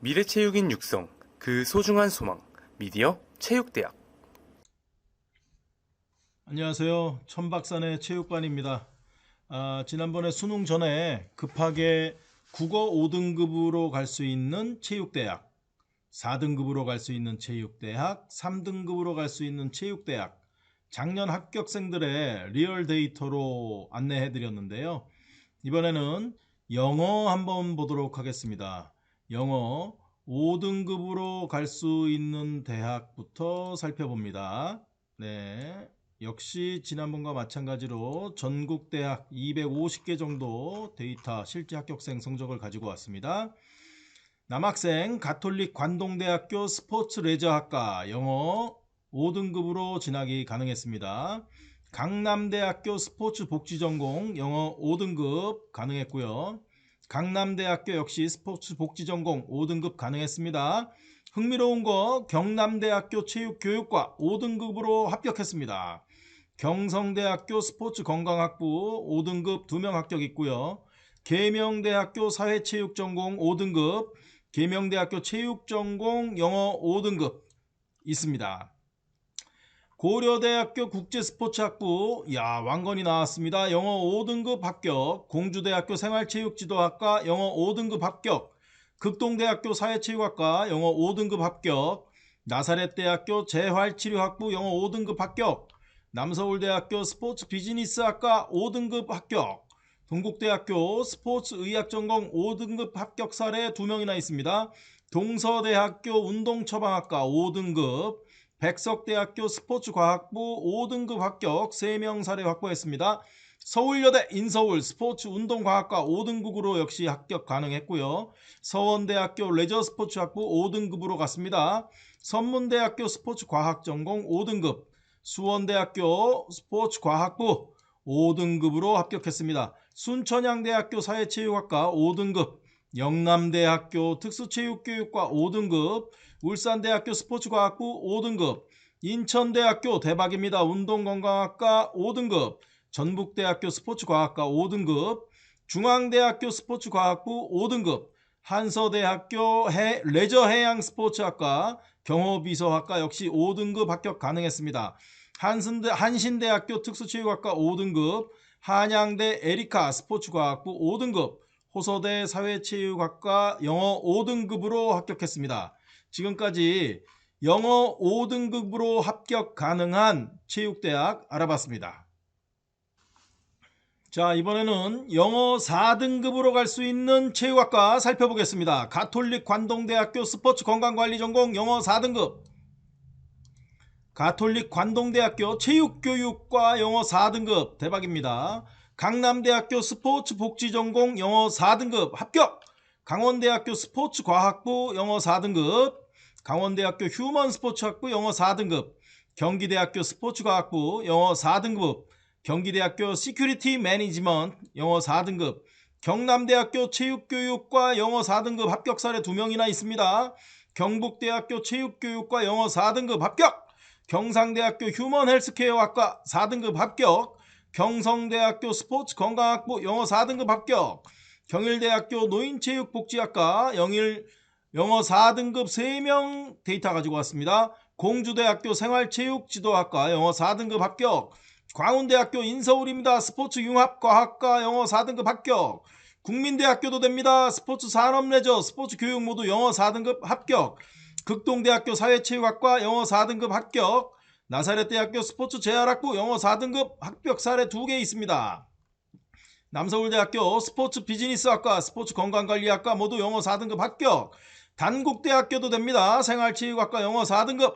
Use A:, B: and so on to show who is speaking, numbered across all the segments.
A: 미래체육인 육성, 그 소중한 소망, 미디어 체육대학.
B: 안녕하세요. 천박산의 체육관입니다. 아, 지난번에 수능 전에 급하게 국어 5등급으로 갈 수 있는 체육대학, 4등급으로 갈 수 있는 체육대학, 3등급으로 갈 수 있는 체육대학, 작년 합격생들의 리얼 데이터로 안내해 드렸는데요. 이번에는 영어 한번 보도록 하겠습니다. 영어 5등급으로 갈 수 있는 대학부터 살펴봅니다. 네. 역시 지난번과 마찬가지로 전국 대학 250개 정도 데이터 실제 합격생 성적을 가지고 왔습니다. 남학생 가톨릭 관동대학교 스포츠 레저학과 영어 5등급으로 진학이 가능했습니다. 강남대학교 스포츠 복지 전공 영어 5등급 가능했고요. 강남대학교 역시 스포츠 복지 전공 5등급 가능했습니다. 흥미로운 거 경남대학교 체육교육과 5등급으로 합격했습니다. 경성대학교 스포츠 건강학부 5등급 2명 합격 있고요. 계명대학교 사회체육전공 5등급, 계명대학교 체육전공 영어 5등급 있습니다. 고려대학교 국제스포츠학부 야 왕건이 나왔습니다. 영어 5등급 합격. 공주대학교 생활체육지도학과 영어 5등급 합격. 극동대학교 사회체육학과 영어 5등급 합격. 나사렛대학교 재활치료학부 영어 5등급 합격. 남서울대학교 스포츠 비즈니스학과 5등급 합격. 동국대학교 스포츠의학전공 5등급 합격 사례 2명이나 있습니다. 동서대학교 운동처방학과 5등급. 백석대학교 스포츠과학부 5등급 합격 3명 사례 확보했습니다. 서울여대 인서울 스포츠 운동과학과 5등급으로 역시 합격 가능했고요. 서원대학교 레저스포츠학부 5등급으로 갔습니다. 선문대학교 스포츠과학전공 5등급, 수원대학교 스포츠과학부 5등급으로 합격했습니다. 순천향대학교 사회체육학과 5등급, 영남대학교 특수체육교육과 5등급, 울산대학교 스포츠과학부 5등급, 인천대학교 대박입니다. 운동건강학과 5등급, 전북대학교 스포츠과학과 5등급, 중앙대학교 스포츠과학부 5등급, 한서대학교 해, 레저해양 스포츠학과 경호비서학과 역시 5등급 합격 가능했습니다. 한신대, 한신대학교 특수체육학과 5등급, 한양대 에리카 스포츠과학부 5등급, 호서대 사회체육학과 영어 5등급으로 합격했습니다. 지금까지 영어 5등급으로 합격 가능한 체육대학 알아봤습니다. 자, 이번에는 영어 4등급으로 갈 수 있는 체육학과 살펴보겠습니다. 가톨릭 관동대학교 스포츠 건강관리 전공 영어 4등급. 가톨릭 관동대학교 체육교육과 영어 4등급 대박입니다. 강남대학교 스포츠 복지 전공 영어 4등급 합격. 강원대학교 스포츠과학부 영어 4등급. 강원대학교 휴먼 스포츠학부 영어 4등급. 경기대학교 스포츠과학부 영어 4등급. 경기대학교 시큐리티 매니지먼트 영어 4등급. 경남대학교 체육교육과 영어 4등급 합격 사례 2명이나 있습니다. 경북대학교 체육교육과 영어 4등급 합격. 경상대학교 휴먼 헬스케어학과 4등급 합격. 경성대학교 스포츠 건강학부 영어 4등급 합격. 경일대학교 노인체육복지학과 영일 영어 4등급 3명 데이터 가지고 왔습니다. 공주대학교 생활체육지도학과 영어 4등급 합격. 광운대학교 인서울입니다. 스포츠 융합과학과 영어 4등급 합격. 국민대학교도 됩니다. 스포츠 산업레저, 스포츠 교육 모두 영어 4등급 합격. 극동대학교 사회체육학과 영어 4등급 합격. 나사렛 대학교 스포츠 재활학부 영어 4등급 합격 사례 2개 있습니다. 남서울대학교 스포츠 비즈니스학과 스포츠 건강관리학과 모두 영어 4등급 합격. 단국대학교도 됩니다. 생활체육학과 영어 4등급.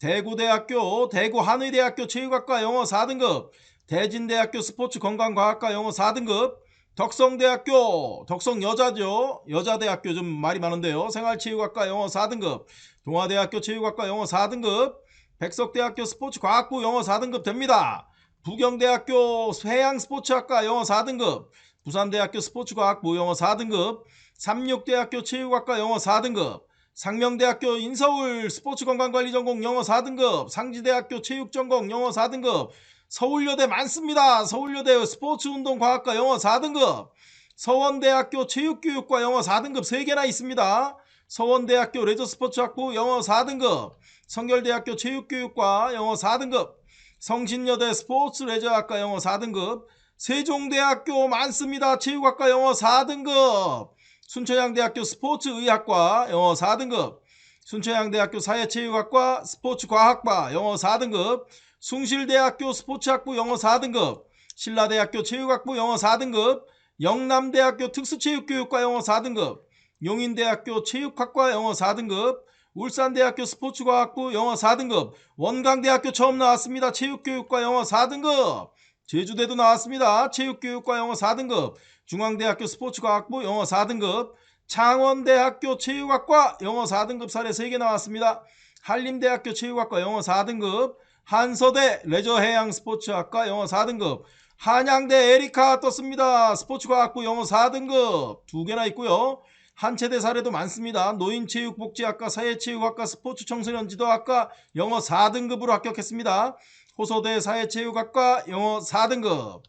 B: 대구대학교 대구 한의대학교 체육학과 영어 4등급. 대진대학교 스포츠 건강과학과 영어 4등급. 덕성대학교 덕성 여자죠. 여자대학교 좀 말이 많은데요. 생활체육학과 영어 4등급. 동아대학교 체육학과 영어 4등급. 백석대학교 스포츠과학부 영어 4등급 됩니다. 부경대학교 해양스포츠학과 영어 4등급, 부산대학교 스포츠과학부 영어 4등급, 삼육대학교 체육학과 영어 4등급, 상명대학교 인서울 스포츠건강관리 전공 영어 4등급, 상지대학교 체육전공 영어 4등급, 서울여대 많습니다. 서울여대 스포츠운동과학과 영어 4등급, 서원대학교 체육교육과 영어 4등급 3개나 있습니다. 서원대학교 레저스포츠학부 영어 4등급, 성결대학교 체육교육과 영어 4등급, 성신여대 스포츠 레저학과 영어 4등급, 세종대학교 많습니다. 체육학과 영어 4등급, 순천향대학교 스포츠의학과 영어 4등급, 순천향대학교 사회체육학과 스포츠과학과 영어 4등급, 숭실대학교 스포츠학부 영어 4등급, 신라대학교 체육학부 영어 4등급, 영남대학교 특수체육교육과 영어 4등급, 용인대학교 체육학과 영어 4등급, 울산대학교 스포츠과학부 영어 4등급, 원광대학교 처음 나왔습니다. 체육교육과 영어 4등급, 제주대도 나왔습니다. 체육교육과 영어 4등급, 중앙대학교 스포츠과학부 영어 4등급, 창원대학교 체육학과 영어 4등급 사례 3개 나왔습니다. 한림대학교 체육학과 영어 4등급, 한서대 레저해양 스포츠학과 영어 4등급, 한양대 에리카 떴습니다. 스포츠과학부 영어 4등급 두 개나 있고요. 한체대 사례도 많습니다. 노인체육복지학과, 사회체육학과, 스포츠청소년지도학과 영어 4등급으로 합격했습니다. 호소대 사회체육학과 영어 4등급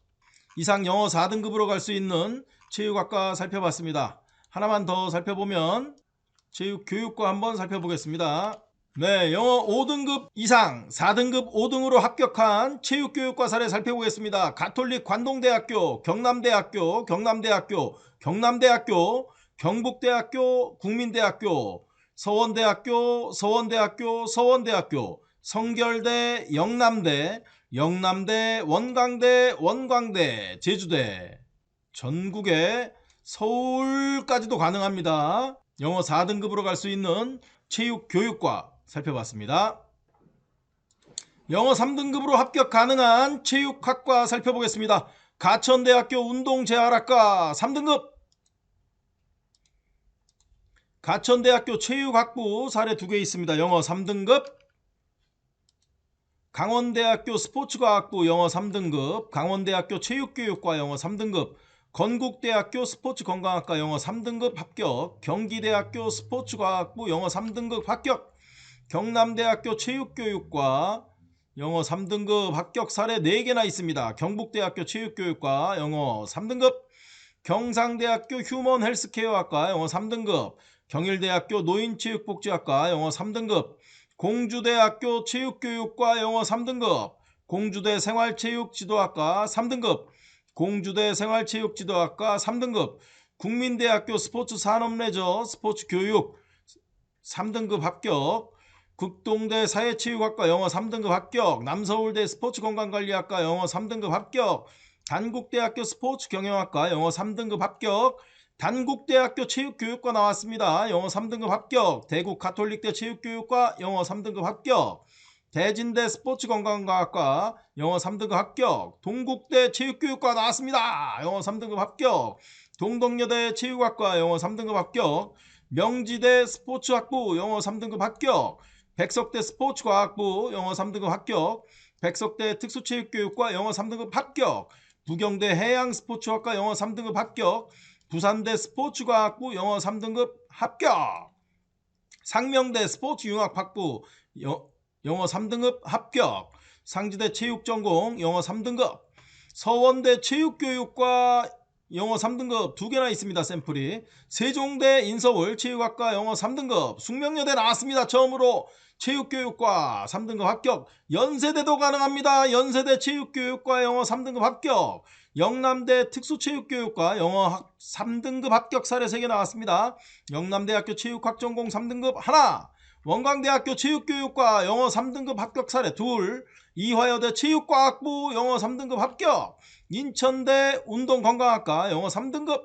B: 이상 영어 4등급으로 갈 수 있는 체육학과 살펴봤습니다. 하나만 더 살펴보면 체육교육과 한번 살펴보겠습니다. 네, 영어 5등급 이상 4등급 5등으로 합격한 체육교육과 사례 살펴보겠습니다. 가톨릭 관동대학교, 경남대학교, 경남대학교, 경남대학교, 경북대학교, 국민대학교, 서원대학교, 서원대학교, 서원대학교, 성결대, 영남대, 영남대, 원광대, 원광대, 제주대, 전국에 서울까지도 가능합니다. 영어 4등급으로 갈 수 있는 체육교육과 살펴봤습니다. 영어 3등급으로 합격 가능한 체육학과 살펴보겠습니다. 가천대학교 운동재활학과 3등급 가천대학교 체육학부 사례 두 개 있습니다. 영어 3등급 강원대학교 스포츠과학부 영어 3등급 강원대학교 체육교육과 영어 3등급 건국대학교 스포츠건강학과 영어 3등급 합격 경기대학교 스포츠과학부 영어 3등급 합격 경남대학교 체육교육과 영어 3등급 합격 사례 4개나 있습니다. 경북대학교 체육교육과 영어 3등급 경상대학교 휴먼헬스케어학과 영어 3등급 경일대학교 노인체육복지학과 영어 3등급 공주대학교 체육교육과 영어 3등급 공주대 생활체육지도학과 3등급 공주대 생활체육지도학과 3등급 국민대학교 스포츠 산업레저 스포츠 교육 3등급 합격 극동대 사회체육학과 영어 3등급 합격 남서울대 스포츠건강관리학과 영어 3등급 합격 단국대학교 스포츠경영학과 영어 3등급 합격 단국대학교 체육교육과 나왔습니다. 영어 3등급 합격. 대구 가톨릭대 체육교육과 영어 3등급 합격. 대진대 스포츠건강과학과 영어 3등급 합격. 동국대 체육교육과 나왔습니다. 영어 3등급 합격. 동덕여대 체육학과 영어 3등급 합격. 명지대 스포츠학부 영어 3등급 합격. 백석대 스포츠과학부 영어 3등급 합격. 백석대 특수체육교육과 영어 3등급 합격. 부경대 해양스포츠학과 영어 3등급 합격 부산대 스포츠과학부 영어 3등급 합격. 상명대 스포츠융합학부 여- 영어 3등급 합격. 상지대 체육전공 영어 3등급. 서원대 체육교육과 영어 3등급 두 개나 있습니다 샘플이. 세종대 인서울 체육학과 영어 3등급 숙명여대 나왔습니다 처음으로. 체육교육과 3등급 합격 연세대도 가능합니다. 연세대 체육교육과 영어 3등급 합격 영남대 특수체육교육과 영어 학- 3등급 합격 사례 3개 나왔습니다. 영남대학교 체육학 전공 3등급 하나 원광대학교 체육교육과 영어 3등급 합격 사례 둘 이화여대 체육과학부 영어 3등급 합격. 인천대 운동건강학과 영어 3등급.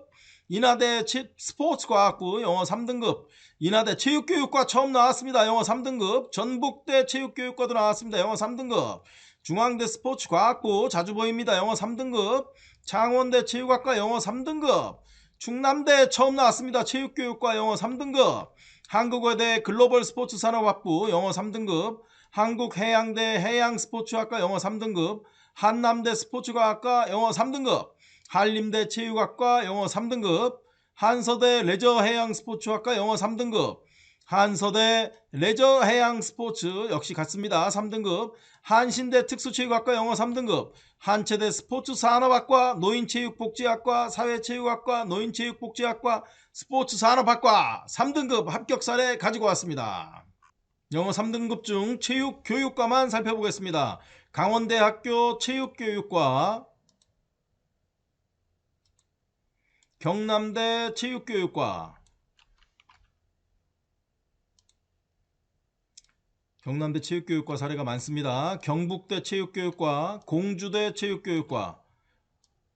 B: 인하대 체- 스포츠과학부 영어 3등급. 인하대 체육교육과 처음 나왔습니다. 영어 3등급. 전북대 체육교육과도 나왔습니다. 영어 3등급. 중앙대 스포츠과학부 자주 보입니다. 영어 3등급. 창원대 체육학과 영어 3등급. 충남대 처음 나왔습니다. 체육교육과 영어 3등급. 한국어대 글로벌 스포츠 산업학부 영어 3등급 한국해양대 해양스포츠학과 영어 3등급 한남대 스포츠과학과 영어 3등급 한림대 체육학과 영어 3등급 한서대 레저해양스포츠학과 영어 3등급 한서대 레저해양스포츠 역시 같습니다 3등급 한신대 특수체육학과 영어 3등급 한체대 스포츠산업학과 노인체육복지학과 사회체육학과 노인체육복지학과 스포츠 산업학과 3등급 합격 사례 가지고 왔습니다. 영어 3등급 중 체육 교육과만 살펴보겠습니다. 강원대학교 체육교육과 경남대 체육교육과 경남대 체육교육과 사례가 많습니다. 경북대 체육교육과 공주대 체육교육과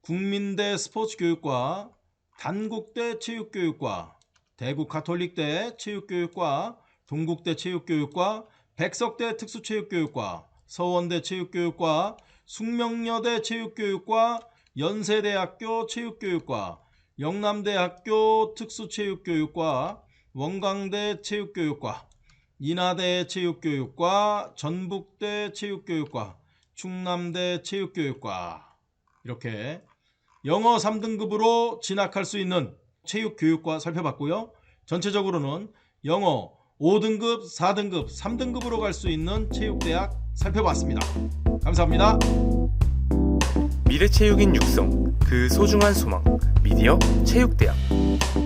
B: 국민대 스포츠교육과 단국대 체육교육과 대구 가톨릭대 체육교육과 동국대 체육교육과 백석대 특수체육교육과 서원대 체육교육과 숙명여대 체육교육과 연세대학교 체육교육과 영남대학교 특수체육교육과 원광대 체육교육과 인하대 체육교육과 전북대 체육교육과 충남대 체육교육과 이렇게 영어 3등급으로 진학할 수 있는 체육교육과 살펴봤고요. 전체적으로는 영어 5등급, 4등급, 3등급으로 갈 수 있는 체육대학 살펴봤습니다. 감사합니다.
A: 미래 체육인 육성 그 소중한 소망 미디어 체육대학